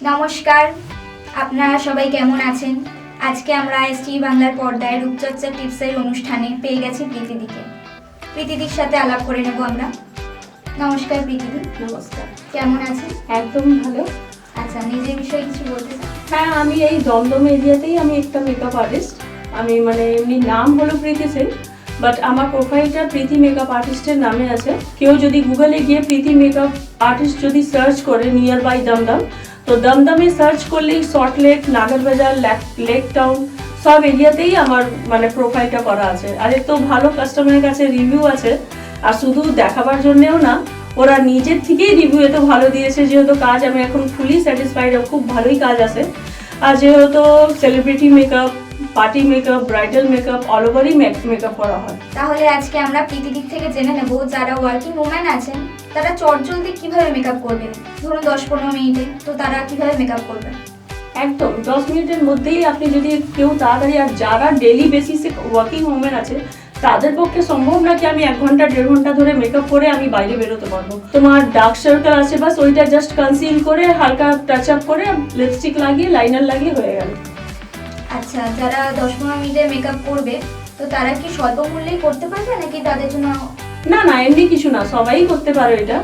নমস্কার আপনারা সবাই কেমন আছেন? আজকে আমরা এসটি বাংলার পর্দায় রূপচর্চা টিপসের অনুষ্ঠানে পেয়ে গেছি প্রীতিদিকে। প্রীতিদির সাথে আলাপ করে নেব আমরা। নমস্কার প্রীতিদি। নমস্কার। কেমন আছেন? একদম ভালো। আচ্ছা নিজের বিষয়ে কিছু বলতে হ্যাঁ আমি এই দমদম এরিয়াতেই আমি একটা মেকআপ আর্টিস্ট আমি মানে এমনি নাম হলো প্রীতি সিং বাট আমার প্রোফাইলটা প্রীতি মেকআপ আর্টিস্টের নামে আছে। কেউ যদি গুগলে গিয়ে প্রীতি মেকআপ আর্টিস্ট যদি সার্চ করে নিয়ার বাই দমদম তো দমদমে সার্চ করলেই Salt Lake Nagerbazar Lake Town সব এরিয়াতেই আমার মানে প্রোফাইলটা করা আছে। আর তো ভালো কাস্টমারের কাছে রিভিউ আছে। আর শুধু দেখাবার জন্যেও না, ওরা নিজের থেকেই রিভিউ এত ভালো দিয়েছে। যেহেতু কাজ আমি এখন ফুলি স্যাটিসফাইড খুব ভালোই কাজ আছে। আর যেহেতু celebrity makeup party makeup bridal makeup all ওভারই makeup করা হয়। তাহলে আজকে আমরা প্রীতিদিক থেকে জেনে নেব যারা ওয়ার্কিং ওম্যান আছেন। তারা চটজলদি কীভাবে মেকআপ করবেন ধরুন দশ পনেরো মিনিটে তো তারা কীভাবে মেকআপ করবেন একদম দশ মিনিটের মধ্যেই আপনি যদি কেউ তাড়াতাড়ি আর যারা ডেলি বেসিসে ওয়ার্কিং ওমেন আছে তাদের পক্ষে সম্ভব না কি আমি এক ঘণ্টা দেড় ঘণ্টা ধরে মেকআপ করে আমি বাইরে বেরোতে পারব? তোমার ডার্ক সার্কেল আছে বাস ওইটা জাস্ট কনসিল করে হালকা টাচ আপ করে লিপস্টিক লাগিয়ে লাইনার লাগিয়ে হয়ে গেল। আচ্ছা যারা দশ পনেরো মিনিটে মেকআপ করবে তো তারা কি স্বল্প মূল্যেই করতে পারবে নাকি তাদের জন্য না না এমনি কিছু না সবাই করতে পারে এটা।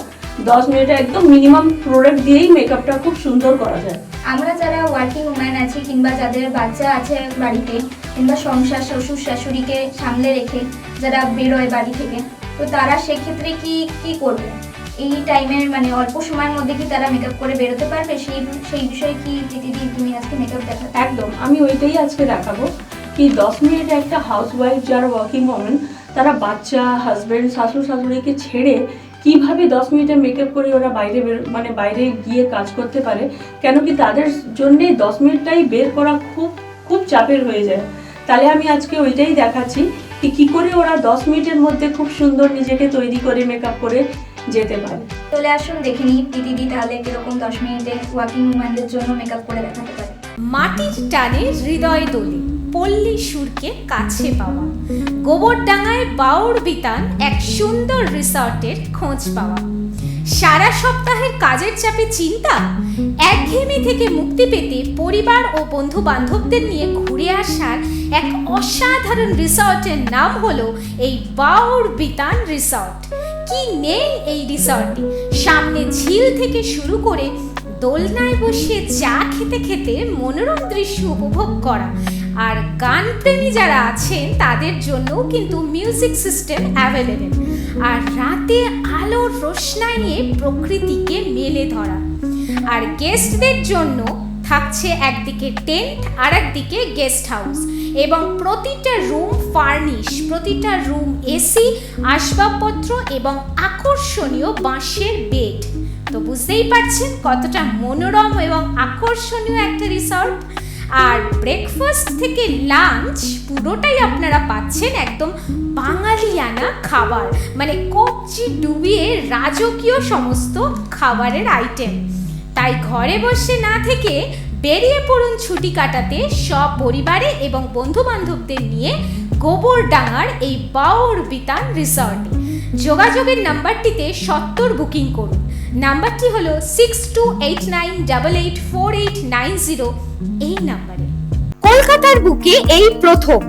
দশ মিনিটে একদম মিনিমাম প্রোডাক্ট দিয়েই মেকআপটা খুব সুন্দর করা যায়। আমরা যারা ওয়ার্কিং ওম্যান আছি কিংবা যাদের বাচ্চা আছে বাড়িতে কিংবা সংসার শ্বশুর শাশুড়িকে সামলে রেখে যারা বেরোয় বাড়ি থেকে তো তারা সেক্ষেত্রে কি কি করবে? এই টাইমের মানে অল্প সময়ের মধ্যে কি তারা মেকআপ করে বেরোতে পারবে? সেই সেই বিষয়ে কি দিদি তুমি আজকে মেকআপ দেখা একদম আমি ওইটাই আজকে দেখাবো। কি দশ মিনিটে একটা হাউস ওয়াইফ যারা ওয়ার্কিং ওমেন তারা বাচ্চা হাজব্যান্ড শাশুড় শাশুড়িকে ছেড়ে কীভাবে দশ মিনিটে মেকআপ করে ওরা বাইরে বের- মানে বাইরে গিয়ে কাজ করতে পারে? কেন কি তাদের জন্যে দশ মিনিটটাই বের করা খুব খুব চাপের হয়ে যায়। তাহলে আমি আজকে ওইটাই দেখাচ্ছি কি কী করে ওরা দশ মিনিটের মধ্যে খুব সুন্দর নিজেকে তৈরি করে মেকআপ করে যেতে পারে। চলে আসুন দেখে নিই দিদি তাহলে কীরকম দশ মিনিটে ওয়ার্কিং উম্যানদের জন্য মেকআপ করে দেখাতে পারে। মাটির টানে হৃদয় দোলে। পল্লী সুরকে কাছে পাওয়া। গোবরডাঙ্গায় বাউর বিতান এক সুন্দর রিসর্টের খোঁজ পাওয়া। সারা সপ্তাহের কাজের চাপে চিন্তা? একঘেয়েমি থেকে মুক্তি পেতে পরিবার ও বন্ধু বান্ধবদের নিয়ে ঘুরে আসার এক অসাধারণ রিসর্টের নাম হলো এই বাউর বিতান রিসর্ট। কি নেই এই রিসর্টে সামনে ঝিল থেকে শুরু করে দোলনায় বসে চা খেতে খেতে মনোরম দৃশ্য উপভোগ করা। আর গান প্রেমী যারা আছেন, তাদের জন্যও কিন্তু মিউজিক সিস্টেম অ্যাভেলেবেল আর রাতে আলোর নিয়ে প্রকৃতিকে মেলে ধরা। আর গেস্টদের জন্য থাকছে একদিকে টেন্ট আর একদিকে গেস্ট হাউস এবং প্রতিটা রুম ফার্নিশ প্রতিটা রুম এসি আসবাবপত্র এবং আকর্ষণীয় বাঁশের বেড তো বুঝতেই পারছেন কতটা মনোরম এবং আকর্ষণীয় একটা রিসর্ট আর ব্রেকফাস্ট থেকে লাঞ্চ পুরোটাই আপনারা পাচ্ছেন একদম বাঙালিয়ানা খাবার। মানে কবজি ডুবিয়ে রাজকীয় সমস্ত খাবারের আইটেম তাই ঘরে বসে না থেকে বেরিয়ে পড়ুন ছুটি কাটাতে সব পরিবারে এবং বন্ধু বান্ধবদের নিয়ে গোবরডাঙ্গার এই বাউর বিতান রিসর্টে যোগাযোগের নাম্বারটিতে সত্তর বুকিং করুন। নাম্বারটি হলো six two eight nine double eight four eight nine zero এই নাম্বারে। কলকাতার বুকে এই প্রথম।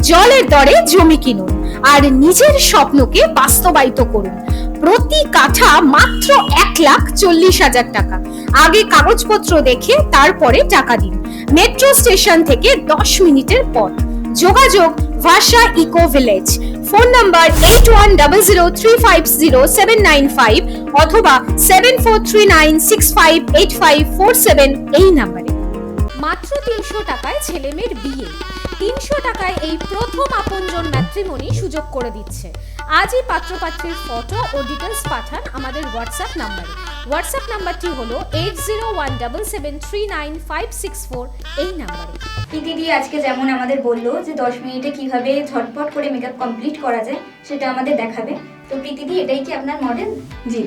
জলের দরে জমি কিনুন আর নিজের স্বপ্নকে বাস্তবায়িত করুন। প্রতি কাঠা মাত্র এক লাখ চল্লিশ হাজার টাকা। আগে কাগজপত্র দেখে তারপরে টাকা দিন। মেট্রো স্টেশন থেকে দশ মিনিটের পথ। যোগাযোগ ভাষা eco village. Phone number eight one double zero three five zero seven nine five অথবা seven four three nine six five eight five four seven এই নাম্বারে। মাত্র তিনশো টাকায় ছেলেমেয়ের বিয়ে। তিনশো টাকায় এই প্রথম আপনজন ম্যাট্রিমনি সুযোগ করে দিচ্ছে। আজই পাত্রপাত্রীর ফটো ও ডিটেলস পাঠান আমাদের হোয়াটসঅ্যাপ নাম্বারে হোয়াটসঅ্যাপ নাম্বারটি হলো eight zero one double seven three nine five six four এই নাম্বারে দিদি আজকে যেমন আমাদের বলল যে দশ মিনিটে কীভাবে ঝটপট করে মেকআপ কমপ্লিট করা যায় সেটা আমাদের দেখাবে। তো প্রীতিদি এটাই কি আপনার মডেল জি।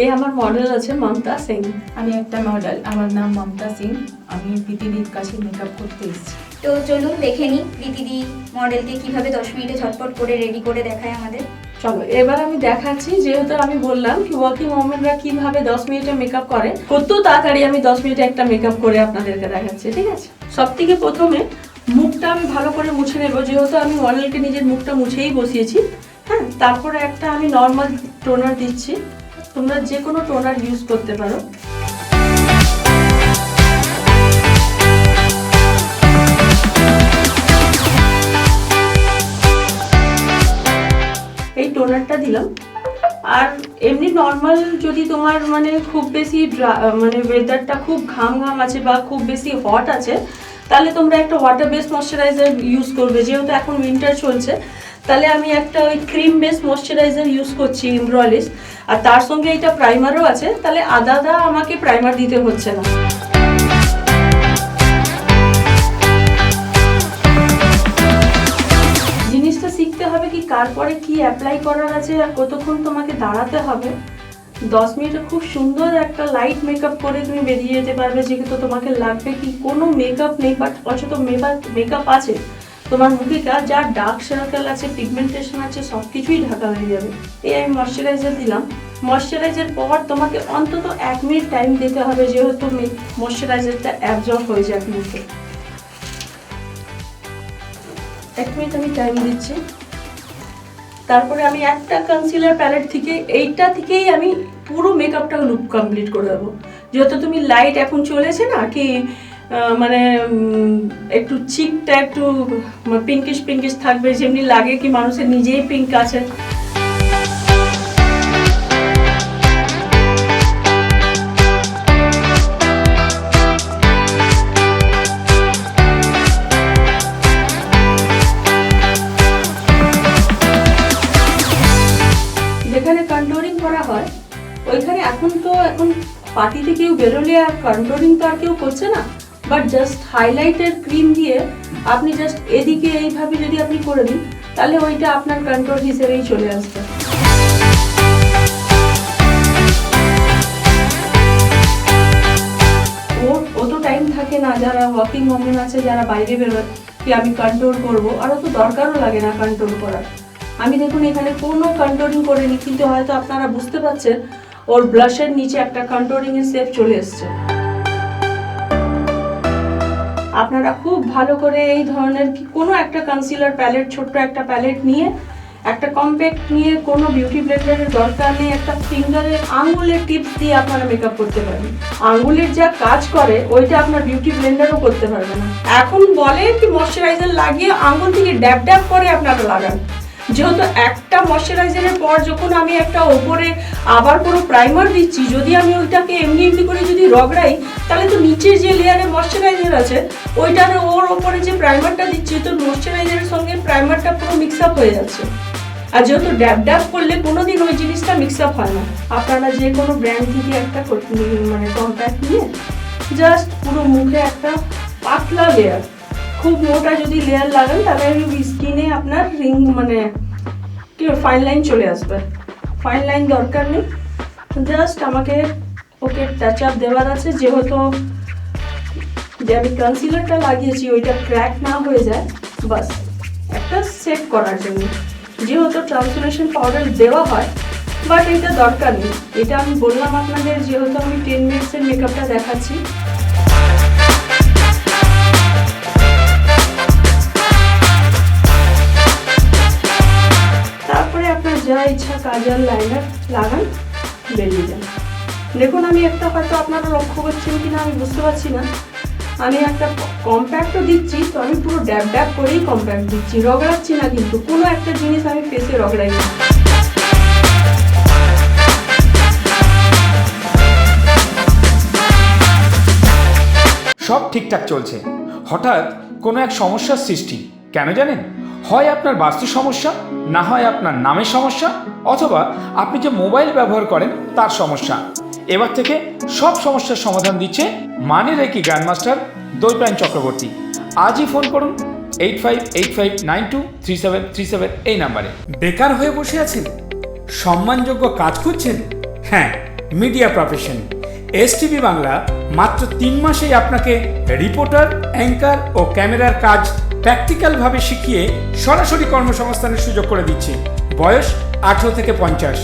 এ আমার মডেল আছে মমতা সিং আমি একটা মডেল আমার নাম মমতা সিং আমি প্রীতিদির কাছে মেকআপ করতে এসেছি। তো চলুন দেখে নিই প্রীতিদি মডেলকে কীভাবে দশ মিনিটে ঝটপট করে রেডি করে দেখায় আমাদের। চলো, এবার আমি দেখাচ্ছি, যেহেতু আমি বললাম কি ওয়ার্কিং ওমেনরা কীভাবে দশ মিনিটে মেকআপ করে, কত তাড়াতাড়ি আমি দশ মিনিটে একটা মেকআপ করে আপনাদেরকে দেখাচ্ছি, ঠিক আছে? সব থেকে প্রথমে মুখটা আমি ভালো করে মুছে নেব, যেহেতু আমি অলরেডি নিজের মুখটা মুছেই বসিয়েছি হ্যাঁ? তারপরে একটা আমি নর্মাল টোনার দিচ্ছি, তোমরা যে কোনো টোনার ইউজ করতে পারো। টোনারটা দিলাম। আর এমনি নর্মাল যদি তোমার মানে খুব বেশি মানে ওয়েদারটা খুব ঘাম ঘাম আছে বা খুব বেশি হট আছে, তাহলে তোমরা একটা ওয়াটার বেস ময়শ্চারাইজার ইউজ করবে। যেহেতু এখন উইন্টার চলছে, তাহলে আমি একটা ওই ক্রিম বেস ময়শ্চারাইজার ইউজ করছি ইমব্রলিস আর তার সঙ্গে এটা প্রাইমারও আছে, তাহলে আদা আদা আমাকে প্রাইমার দিতে হচ্ছে না। হবে কি অ্যাপ্লাই করার আছে আর কতক্ষণ তোমাকে দাঁড়াতে হবে? দশ মিনিটে খুব সুন্দর একটা লাইট মেকআপ করে তুমি বেরিয়ে যেতে পারবে, যেহেতু তোমাকে লাগবে কি কোনো মেকআপ নেই বাট অথচ মেকআপ মেকআপ আছে। তোমার মুখে কাজ যা ডার্ক সার্কেল আছে পিগমেন্টেশন আছে সব কিছুই ঢাকা হয়ে যাবে। এই আমি ময়শ্চারাইজার দিলাম। ময়শ্চারাইজার পর তোমাকে অন্তত এক মিনিট টাইম দিতে হবে, যেহেতু ময়শ্চারাইজারটা অ্যাবজর্ব হয়ে যাক মুখে। এক মিনিট আমি টাইম দিচ্ছি। তারপরে আমি একটা কনসিলার প্যালেট থেকে এইটা থেকেই আমি পুরো মেকআপটা লুক কমপ্লিট করে দেবো। যেহেতু তুমি লাইট এখন চলেছে না কি মানে একটু চিকটা একটু পিঙ্কিশ পিঙ্কিশ থাকবে, যেমনি লাগে কি মানুষের নিজেই পিঙ্ক আছে। আর কন্ট্রোলিং তো আর কেউ করছে না বাট জাস্ট হাইলাইটের ক্রিম দিয়ে আপনি জাস্ট এদিকে এইভাবে যদি আপনি করে দিন, তাহলে ওইটা আপনার কন্ট্রোল হিসেবেই চলে আসবে। অত টাইম থাকে না, যারা ওয়ার্কিং ওমেন আছে, যারা বাইরে বেরোয়, কি আমি কন্ট্রোল করব? আর অত দরকারও লাগে না কন্ট্রোল করার। আমি দেখুন এখানে কোনো কন্ট্রোলিং করিনি, কিন্তু হয়তো আপনারা বুঝতে পারছেন ওর ব্লাশের নিচে একটা কন্ট্রোলিং এর শেপ চলে এসছে। আপনারা খুব ভালো করে এই ধরনের কি- কোনো একটা কনসিলার প্যালেট ছোট্ট একটা প্যালেট নিয়ে, একটা কম্প্যাক্ট নিয়ে, কোনো বিউটি ব্লেন্ডারের দরকার নেই, একটা ফিঙ্গারের আঙ্গুলের টিপস দিয়ে আপনারা মেকআপ করতে পারেন আঙ্গুলের যা কাজ করে, ওইটা আপনার বিউটি ব্লেন্ডারও করতে পারবে না। এখন বলে কি ময়শ্চারাইজার লাগিয়ে আঙ্গুল থেকে ড্যাব ড্যাব করে আপনারা লাগান। যেহেতু একটা ময়শ্চারাইজারের পর যখন আমি একটা ওপরে আবার কোনো প্রাইমার দিচ্ছি, যদি আমি ওইটাকে এমনি এমনি করে যদি রগড়াই, তাহলে তো নিচের যে লেয়ারে ময়শ্চারাইজার আছে, ওইটার ওর ওপরে যে প্রাইমারটা দিচ্ছি, তো ময়শ্চারাইজারের সঙ্গে প্রাইমারটা পুরো মিক্স আপ হয়ে যাচ্ছে। আর যেহেতু ড্যাব ড্যাব করলে কোনোদিন ওই জিনিসটা মিক্স আপ হয় না। আপনারা যে কোনো ব্র্যান্ড থেকে একটা মানে কম্প্যাক্ট নিয়ে জাস্ট পুরো মুখে একটা পাতলা লেয়ার খুব মোটা যদি লেয়ার লাগান তাহলে স্কিনে আপনার রিং মানে কি ফাইন লাইন চলে আসবে। ফাইন লাইন দরকার নেই। জাস্ট আমাকে ওকে টাচ আপ দেওয়ার আছে, যেহেতু যে আমি কনসিলারটা লাগিয়েছি, ওইটা ক্র্যাক না হয়ে যায়, বাস। একটা সেট করার জন্য। যেহেতু ট্রান্সলেশন পাউডার দেওয়া হয় বাট এটা দরকার নেই। এটা আমি বললাম আপনাদের, যেহেতু আমি টেন মিনিটসের মেকআপটা দেখাচ্ছি ইচ্ছা কাজল লাইনার লাগান, বেরিয়ে যান। দেখুন, আমি একটা হয়তো আপনারা লক্ষ্য করছেন কি না আমি বুঝতে পারছি না। আমি একটা কম্প্যাক্টও দিচ্ছি, তো আমি পুরো ড্যাব ড্যাব করেই কম্প্যাক্ট দিচ্ছি। রগড়াচ্ছি না কিন্তু, কোনো একটা জিনিস আমি ফেসে রগড়াই না। সব ঠিকঠাক চলছে। হঠাৎ কোনো এক সমস্যার সৃষ্টি। কেন জানেন? হয় আপনার বাস্তু সমস্যা, না হয় আপনার নামের সমস্যা, অথবা আপনি যে মোবাইল ব্যবহার করেন তার সমস্যা। এবার থেকে সব সমস্যার সমাধান দিচ্ছে মানে রেকি গ্র্যান্ডমাস্টার দৈপায়ন চক্রবর্তী। আজই ফোন করুন eight five eight five nine two three seven three seven এই নাম্বারে। বেকার হয়ে বসে আছেন? সম্মানযোগ্য কাজ খুঁজছেন? হ্যাঁ মিডিয়া প্রফেশন। এস বাংলা মাত্র তিন মাসেই আপনাকে রিপোর্টার, অ্যাঙ্কার ও ক্যামেরার কাজ প্র্যাকটিক্যালভাবে শিখিয়ে সরাসরি কর্মসংস্থানের সুযোগ করে দিচ্ছে। বয়স আঠেরো থেকে পঞ্চাশ।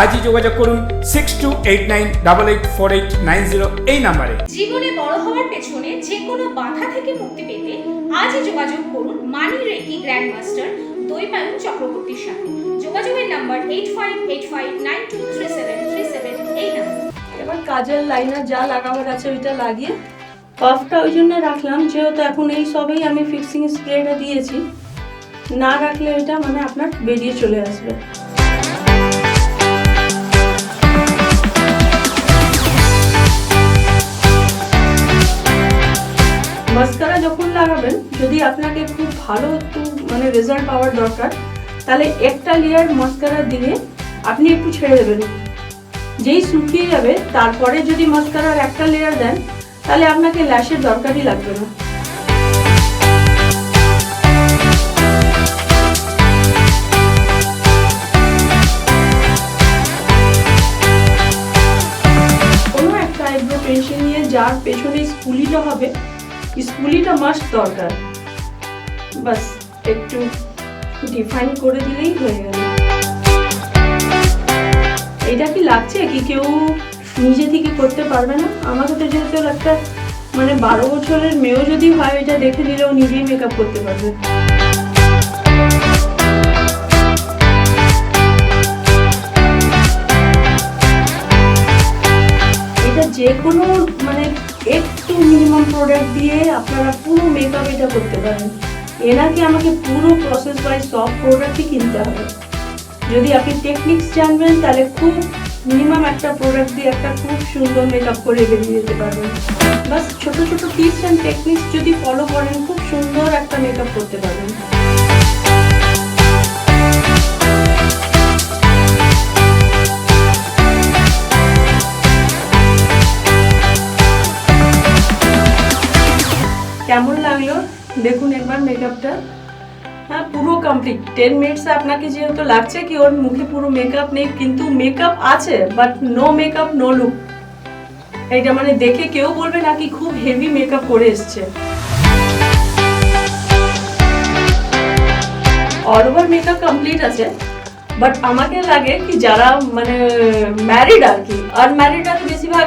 আজই যোগাযোগ করুন six two eight nine double eight four eight nine zero এই নাম্বারে। জীবনে বড় হওয়ার পেছনে যে কোনো বাধা থেকে মুক্তি পেতে আজই যোগাযোগ করুন money reiki grand master Dwaipayan চক্রবর্তীর সাথে। যোগাযোগের number eight five eight five nine two three seven three seven এই নাম্বার। এবার কাজের লাইনার যা লাগাবার আছে ওইটা লাগিয়ে পাফটা ওই জন্য রাখলাম, যেহেতু এখন এই সবেই আমি ফিক্সিং স্প্রেটা দিয়েছি। না রাখলে এটা মানে আপনার বেরিয়ে চলে আসবে। মাস্কারা যখন লাগাবেন, যদি আপনাকে খুব ভালো একটু মানে রেজাল্ট পাওয়ার দরকার, তাহলে একটা লেয়ার মাস্কারা দিয়ে আপনি একটু ছেড়ে দেবেন। যেই শুকিয়ে যাবে, তারপরে যদি মাস্কারার একটা লেয়ার দেন তাহলে আপনাকে ল্যাশের দরকারই লাগবে না। কোনো একটা আইব্রো পেন্সিল নিয়ে যার পেছনে স্কুলিটা হবে, স্কুলিটা মাস্ট দরকার। বাস, একটু ডিফাইন করে দিলেই হয়ে গেল। এটা কি লাগছে কি কেউ নিজে থেকে করতে পারবে না। আমাকে তো যেহেতু একটা মানে বারো বছরের মেয়েও যদি হয়, এটা দেখে নিলেও নিজেই মেকআপ করতে পারবে। এটা যে কোনো মানে একটু মিনিমাম প্রোডাক্ট দিয়ে আপনারা পুরো মেকআপ এটা করতে পারেন। এনাকে আমাকে পুরো প্রসেস বাই সব প্রোডাক্টই কিনতে হবে। যদি আপনি টেকনিক্স জানবেন, তাহলে খুব মিনিমাম একটা প্রোডাক্ট দিয়ে একটা খুব সুন্দর মেকআপ করে বেরিয়ে যেতে পারবেন। বাস ছোট ছোট টিপস অ্যান্ড টেকনিক্স যদি ফলো করেন, খুব সুন্দর একটা মেকআপ করতে পারবেন। কেমন লাগল? দেখুন একবার মেকআপটা হ্যাঁ পুরো কমপ্লিট টেন মিনিটসে আপনাকে যেহেতু লাগছে কি, ওর মুখে পুরো মেকআপ নেই, কিন্তু মেকআপ আছে but no makeup no look এটা মানে দেখে কেউ বলবে না কি খুব হেভি মেকআপ করে এসছে। অল ওভার মেকআপ কমপ্লিট আছে বাট আমাকে লাগে কি যারা মানে ম্যারিড আর কি, আর ম্যারিডরা তো বেশিরভাগ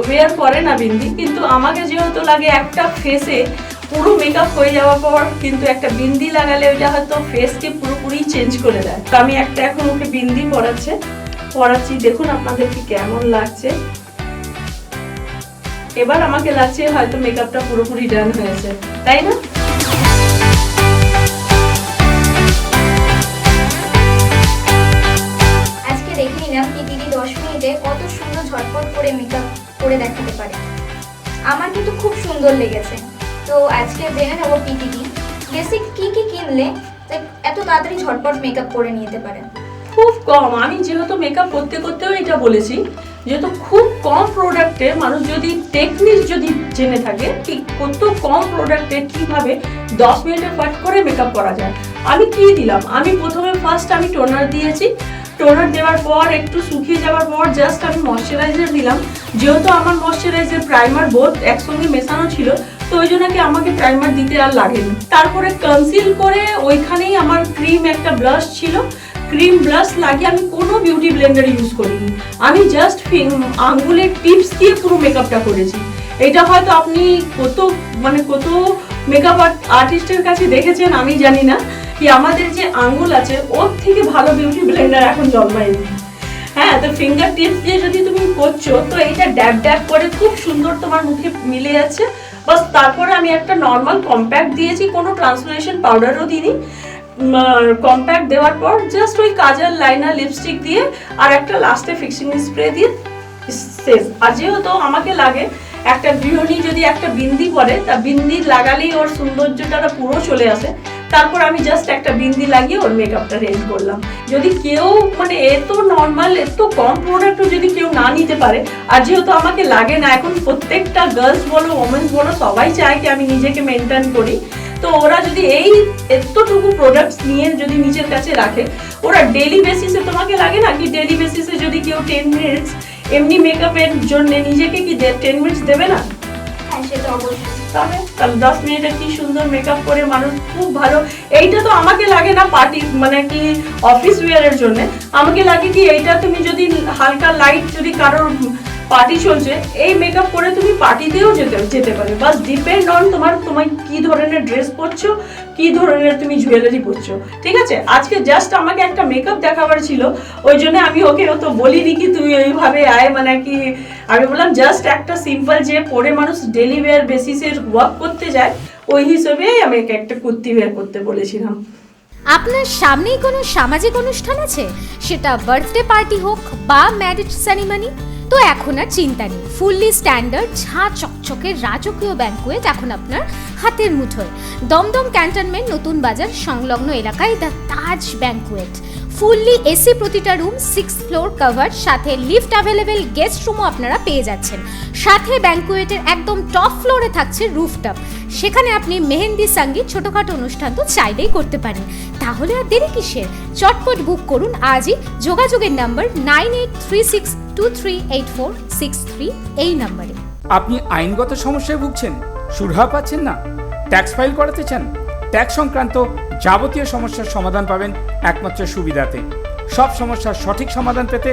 ওয়েয়ার করে না বিন্দি, কিন্তু আমাকে যেহেতু লাগে একটা ফেসে পুরো মেকআপ হয়ে যাওয়ার পর কিন্তু একটা বিন্দি লাগালে ওইটা হয়তো ফেসকে পুরোপুরি চেঞ্জ করে দেয়। তো আমি একটা এখন ওকে বিন্দি পরাচ্ছে। পরাচ্ছি, দেখুন আপনাদেরকে কেমন লাগছে। এবার আমাকে লাগছে হয়তো মেকআপটা পুরোপুরি ডান হয়েছে, তাই না? আজকে কত সুন্দর ঝটপট করে মেকআপ করে দেখাতে পারে। আমার কিন্তু খুব সুন্দর লেগেছে। তো আজকে জেনে নেব পিটিডি বেসিক কি। কি কিনলে এত তাড়াতাড়ি ঝটপট মেকআপ করে নিতে পারে। খুব কম। আমি যেহেতু মেকআপ করতে করতেও এটা বলেছি, যেহেতু খুব কম প্রোডাক্টে মানুষ যদি টেকনিক যদি জেনে থাকে, ঠিক কত কম প্রোডাক্টে কীভাবে দশ মিনিটে ফাট করে মেকআপ করা যায়। আমি কি দিলাম? আমি প্রথমে ফার্স্ট আমি টোনার দিয়েছি। টোনার দেওয়ার পর, একটু শুকিয়ে যাওয়ার পর জাস্ট আমি ময়শ্চারাইজার দিলাম। যেহেতু আমার ময়শ্চারাইজার প্রাইমার বোথ একসঙ্গে মেশানো ছিল তো ওই জন্য আমাকে প্রাইমার দিতে আর লাগেনি। তারপরে কনসিল করে ওইখানেই আমার ক্রিম একটা ব্লাশ ছিল। ক্রিম ব্লাশ লাগিয়ে আমি কোনো বিউটি ব্লেন্ডার ইউজ করিনি। আমি জাস্ট আঙ্গুলের টিপস দিয়ে পুরো মেকআপটা করেছি। এটা হয়তো আপনি কত মানে কত মেকআপ আর্টিস্টের কাছে দেখেছেন, আমি জানি না। কি আমাদের যে আঙ্গুল আছে, ওর থেকে ভালো বিউটি ব্লেন্ডার এখন জন্মায়নি। হ্যাঁ তো ফিঙ্গার টিপস দিয়ে যদি তুমি করছ, তো এটা ড্যাব ড্যাব করে খুব সুন্দর তোমার মুখে মিলে যাচ্ছে। বাস তারপরে আমি একটা নর্মাল কম্প্যাক্ট দিয়েছি, কোনো ট্রান্সফরমেশন পাউডারও দিইনি। কম্প্যাক্ট দেওয়ার পর জাস্ট ওই কাজের লাইনার লিপস্টিক দিয়ে আর একটা লাস্টে ফিক্সিং স্প্রে দিয়ে শেষ। আর যেহেতু আমাকে লাগে, একটা গৃহিণী যদি একটা বিন্দি পরে তা বিন্দি লাগালেই ওর সৌন্দর্যটা পুরো চলে আসে। তারপর আমি জাস্ট একটা বিন্দি লাগিয়ে ওর মেকআপটা রেডি করলাম। যদি কেউ মানে এত নর্মাল এত কম প্রোডাক্টও যদি কেউ না নিতে পারে, আর যেহেতু আমাকে লাগে না, এখন প্রত্যেকটা গার্লস বলো ওমেন্স বলো, সবাই চায় কি আমি নিজেকে মেনটেন করি। তো ওরা যদি এই এতটুকু প্রোডাক্টস নিয়ে যদি নিজের কাছে রাখে, ওরা ডেলি বেসিসে তোমাকে লাগে না কি ডেলি বেসিসে যদি কেউ টেন মিনিটস এমনি মেকআপের জন্য নিজেকে কি টেন মিনিটস দেবে না? সেটা অবশ্যই। দশ মিনিটে কি সুন্দর মেকআপ করে মানুষ খুব ভালো। এইটা তো আমাকে লাগে না পার্টি মানে কি অফিস ওয়ারের জন্য। আমাকে লাগে কি এইটা তুমি যদি হালকা লাইট যদি কারোর পার্টি চলছে, এই মেকআপ করে তুমি পার্টিতেও যেতে যেতে পারবে বাস ডিপেন্ড অন তোমার, তোমায় কি ধরনের ড্রেস পরছো কি ধরনের তুমি জুয়েলারি পরছো? ঠিক আছে? আজকে জাস্ট আমাকে একটা মেকআপ দেখাবার ছিল, ওই জন্য আমি ওকে তো বলিনি কি তুই ওইভাবে আয় মানে কি, আমি বললাম জাস্ট একটা সিম্পল যে পরে মানুষ ডেলি ওয়্যার বেসিসে ওয়ার্ক করতে যায়, ওই হিসেবেই আমি একে একটা কুর্তি বের করতে বলেছিলাম। আপনার সামনেই কোনো সামাজিক অনুষ্ঠান আছে? সেটা বার্থডে পার্টি হোক বা ম্যারেজ সেরিমনি তো এখন আর চিন্তা নেই। ফুললি স্ট্যান্ডার্ড ঝাঁ চকচকে রাজকীয় ব্যাঙ্কুয়েট এখন আপনার হাতের মুঠোয়। দমদম ক্যান্টনমেন্ট নতুন বাজার সংলগ্ন এলাকায় the Taj banquet fully AC প্রতিটা রুম সিক্স ফ্লোর কভার সাথে লিফট অ্যাভেলেবেল গেস্ট রুমও আপনারা পেয়ে যাচ্ছেন। সাথে ব্যাঙ্কুয়েটের একদম টপ ফ্লোরে থাকছে রুফটপ সেখানে আপনি মেহেন্দি, সংগীত, ছোটোখাটো অনুষ্ঠান তো চাইলেই করতে পারেন। তাহলে আর দেরি কিসের? চটপট বুক করুন আজই। যোগাযোগের number nine eight three six two three eight four six three এই নাম্বারে আপনি আইনগত সমস্যায় ভুগছেন? সুরাহা পাচ্ছেন না? ট্যাক্স ফাইল করাতে চান? ট্যাক্স সংক্রান্ত যাবতীয় সমস্যার সমাধান পাবেন একমাত্র সুবিধাতে। সব সমস্যার সঠিক সমাধান পেতে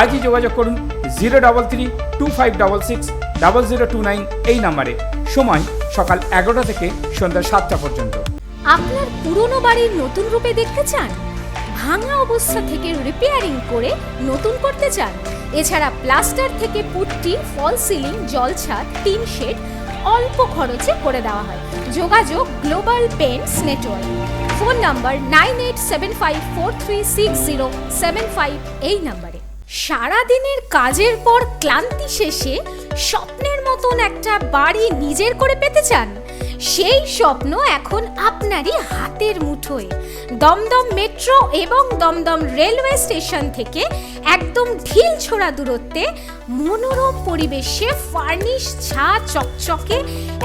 আজই যোগাযোগ করুন zero double three two five double six double zero two nine এই নাম্বারে। সময় সকাল এগারোটা থেকে সন্ধ্যা সাতটা পর্যন্ত। আপনার পুরনো বাড়ির নতুন রূপে দেখতে চান? ভাঙা অবস্থা থেকে রিপেয়ারিং করে নতুন করতে চান? এছাড়া প্লাস্টার থেকে পুট্টি ফল সিলিং জল ছাদ, টিন শেড অল্প খরচে করে দেওয়া হয়। যোগাযোগ global paints network phone number nine eight seven five four three six zero seven five এই নাম্বারে। সারাদিনের কাজের পর ক্লান্তি শেষে স্বপ্নের মতন একটা বাড়ি নিজের করে পেতে চান? সেই স্বপ্ন এখন আপনারই হাতের মুঠোয়। দমদম মেট্রো এবং দমদম রেলওয়ে স্টেশন থেকে একদম ঢিল ছোড়া দূরত্বে মনোরম পরিবেশে ফার্নিশ ছা চকচকে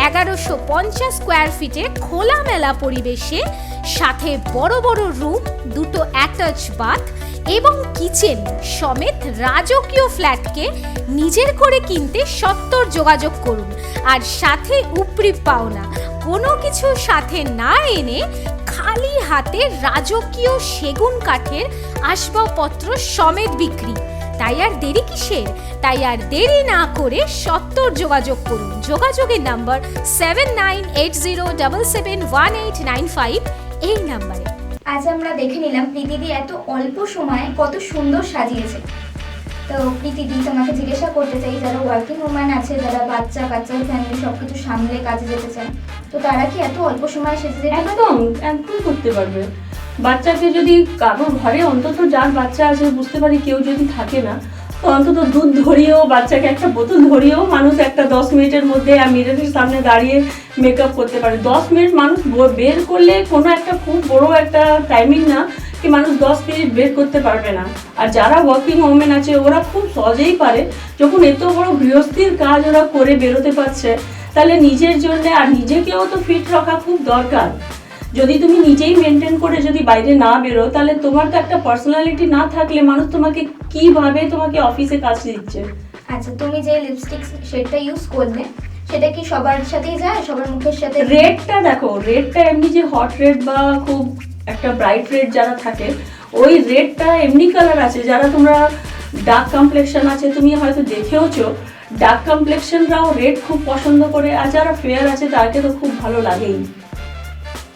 এগারোশো পঞ্চাশ স্কোয়ার ফিটে খোলামেলা পরিবেশে, সাথে বড় বড় রুম, দুটো অ্যাটাচ বাথ এবং কিচেন সমেত রাজকীয় ফ্ল্যাটকে নিজের করে কিনতে সত্তর যোগাযোগ করুন। আর সাথে উপরি পাওনা। কোনো কিছু সাথে না এনে খালি হাতে রাজকীয় সেগুন কাঠের আসবাবপত্র সমেত বিক্রি। তাই আর দেরি কিসের? তাই আর দেরি না করে সত্তর যোগাযোগ করুন। যোগাযোগের number seven nine eight zero double seven one eight nine five এই নাম্বারে। আজ আমরা দেখে নিলাম প্রীতিদি এত অল্প সময়ে কত সুন্দর সাজিয়েছে। তো প্রীতিদি তোমাকে জিজ্ঞাসা করতে চাই, যারা ওয়ার্কিং ওম্যান আছে, যারা বাচ্চা কাচ্চা ফ্যামিলি সব কিছু সামলে কাজে যেতে চান তো তারা কি এত অল্প সময়ে সেজে যেতে একদম একদম করতে পারবে। বাচ্চাকে যদি কারোর ঘরে অন্তত যার বাচ্চা আছে, বুঝতে পারি কেউ যদি থাকে না অন্তত দুধ ধরিয়েও, বাচ্চাকে একটা বোতল ধরিয়েও মানুষ একটা দশ মিনিটের মধ্যে মিররের সামনে দাঁড়িয়ে মেকআপ করতে পারে। দশ মিনিট মানুষ বের করলে কোনো একটা খুব বড় একটা টাইমিং না কি মানুষ দশ মিনিট বের করতে পারবে না। আর যারা ওয়ার্কিং ওমেন আছে, ওরা খুব সহজেই পারে। যখন এত বড় গৃহস্থীর কাজ ওরা করে বেরোতে পারছে, তাহলে নিজের জন্য আর নিজেকেও তো ফিট রাখা খুব দরকার। যদি তুমি নিজেই মেনটেন করে যদি বাইরে না বেরো তাহলে তোমার তো একটা পার্সোনালিটি না থাকলে মানুষ তোমাকে কীভাবে তোমাকে অফিসে কাজ দিচ্ছে? আচ্ছা তুমি যে লিপস্টিক শেডটা ইউজ করলে সেটা কি সবার সাথেই যায় সবার মুখের সাথে? রেডটা দেখো রেডটা এমনি যে হট রেড বা খুব একটা ব্রাইট রেড যারা থাকে ওই রেডটা এমনি কালার আছে। যারা তোমরা ডার্ক কমপ্লেকশন আছে তুমি হয়তো দেখেওছো ডার্ক কমপ্লেকশনরাও রেড খুব পছন্দ করে আর যারা ফেয়ার আছে তাকে তো খুব ভালো লাগেই।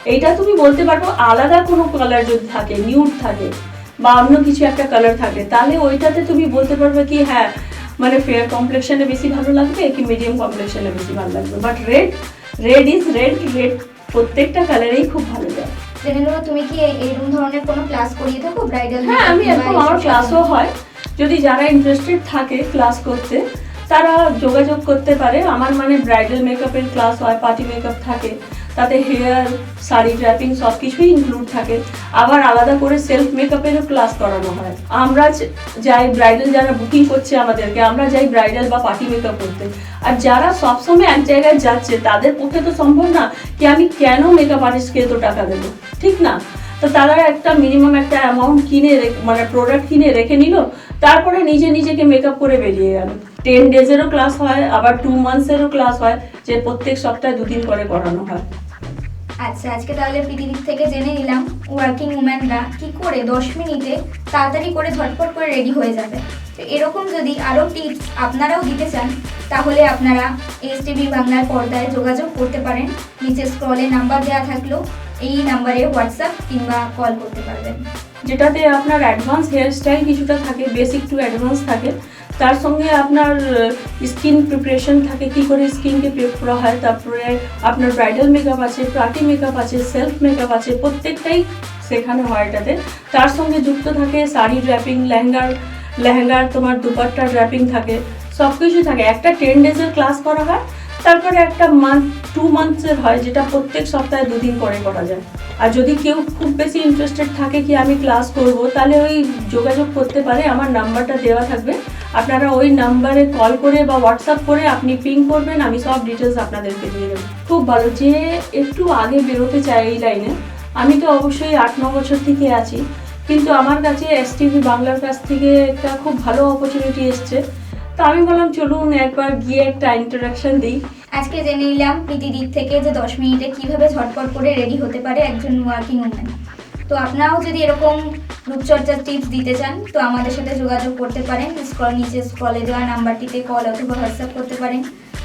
এইটা তুমি বলতে পারব আলাদা কোনো কালার যদি থাকে নিউড থাকে বা অন্য কিছু একটা কালার থাকে তাহলে ওইটাতে তুমি বলতে পারবে কি হ্যাঁ মানে ফেয়ার কমপ্লেকশনে বেশি ভালো লাগবে কি মিডিয়াম কমপ্লেকশনে বেশি ভালো লাগবে। But red red is red red প্রত্যেকটা কালারেই খুব ভালো যায় তুমি কি এই- এইরকম ধরনের কোনো ক্লাস করিয়ে থাকো? ব্রাইডাল হ্যাঁ আমি এরকম আমার ক্লাসও হয়। যদি যারা ইন্টারেস্টেড থাকে ক্লাস করতে তারা যোগাযোগ করতে পারে। আমার মানে ব্রাইডাল মেকআপের ক্লাস হয় পার্টি মেকআপ থাকে। তাতে হেয়ার শাড়ি ড্র্যাপিং সব কিছুই ইনক্লুড থাকে। আবার আলাদা করে সেলফ মেকআপেরও ক্লাস করানো হয়। আমরা যাই ব্রাইডাল যারা বুকিং করছে আমাদেরকে, আমরা যাই ব্রাইডাল বা পার্টি মেকআপ করতে। আর যারা সবসময় এক জায়গায় যাচ্ছে, তাদের পক্ষে তো সম্ভব না কি আমি কেন মেকআপ আর্টিস্টকে এত টাকা দেবো? ঠিক না? তো তারা একটা মিনিমাম একটা অ্যামাউন্ট কিনে মানে প্রোডাক্ট কিনে রেখে নিল, তারপরে নিজে নিজেকে মেকআপ করে বেরিয়ে গেল। টেন ডেজেরও ক্লাস হয়, আবার টু মান্থসেরও ক্লাস হয়, যে প্রত্যেক সপ্তাহে দুদিন করে করানো হয়। আচ্ছা আজকে তাহলে পৃথিবীর থেকে জেনে নিলাম ওয়ার্কিং উম্যানরা কি করে দশ মিনিটে তাড়াতাড়ি করে ঝটপট করে রেডি হয়ে যাবে। তো এরকম যদি আরও টিপস আপনারাও দিতে চান, তাহলে আপনারা এস টিভি বাংলার পর্দায় যোগাযোগ করতে পারেন। নিচে স্ক্রলে নাম্বার দেওয়া থাকলেও এই নাম্বারে হোয়াটসঅ্যাপ কিংবা কল করতে পারবেন। যেটাতে আপনার অ্যাডভান্স হেয়ার স্টাইল কিছুটা থাকে বেসিক টু অ্যাডভান্স থাকে। তার সঙ্গে আপনার স্কিন প্রিপারেশন থাকে, কি করে স্কিনকে প্রিপ করা হয়, তারপরে আপনার ব্রাইডাল মেকআপ আছে পার্টি মেকআপ আছে সেলফ মেকআপ আছে, প্রত্যেকটাই সেখানে হয় এটাতে। তার সঙ্গে যুক্ত থাকে শাড়ি র্যাপিং লেহেঙ্গার লেহেঙ্গার তোমার দুপাট্টার র্যাপিং থাকে সব কিছুই থাকে। একটা টেন ডেজের ক্লাস করা হয় তারপরে একটা মান্থ টু মান্থসের হয় যেটা প্রত্যেক সপ্তাহে দুদিন করে করা যায়। আর যদি কেউ খুব বেশি ইন্টারেস্টেড থাকে কি আমি ক্লাস করব, তাহলে ওই যোগাযোগ করতে পারে, আমার নাম্বারটা দেওয়া থাকবে। আপনারা ওই নাম্বারে কল করে বা হোয়াটসঅ্যাপ করে আপনি পিং করবেন, আমি সব ডিটেলস আপনাদেরকে দিয়ে দেবো। খুব ভালো, যে একটু আগে বেরোতে চাই এই লাইনে আমি তো অবশ্যই আট, ন বছর থেকে আছি, কিন্তু আমার কাছে এস টিভি বাংলার কাছ থেকে একটা খুব ভালো অপরচুনিটি এসছে। তো আমি বললাম, চলুন একবার গিয়ে একটা ইন্ট্রোডাকশন দিই। আজকে জেনে নিলাম প্রীতিদিক থেকে যে দশ মিনিটে কীভাবে ঝটপট করে রেডি হতে পারে একজন ওয়ার্কিং উম্যান তো আপনারাও যদি এরকম রূপচর্চার টিপস দিতে চান, তো আমাদের সাথে যোগাযোগ করতে পারেন। স্ক্রল নিচে স্ক্রলে দেওয়া নাম্বারটিতে কল অথবা হোয়াটসঅ্যাপ করতে পারেন।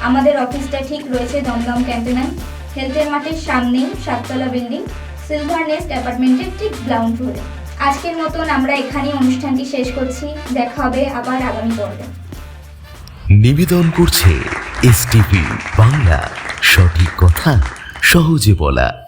আমাদের অফিসটা ঠিক রয়েছে দমদম ক্যান্টনমেন্ট হেলথের মাঠের সামনেই সাততলা বিল্ডিং সিলভার নেস্ট অ্যাপার্টমেন্টের ঠিক গ্রাউন্ড ফ্লোরে আজকের মতন আমরা এখানেই অনুষ্ঠানটি শেষ করছি। দেখা হবে আবার আগামী পর্বে। নিবেদন করছে এস বাংলা সঠিক কথা সহজে বলা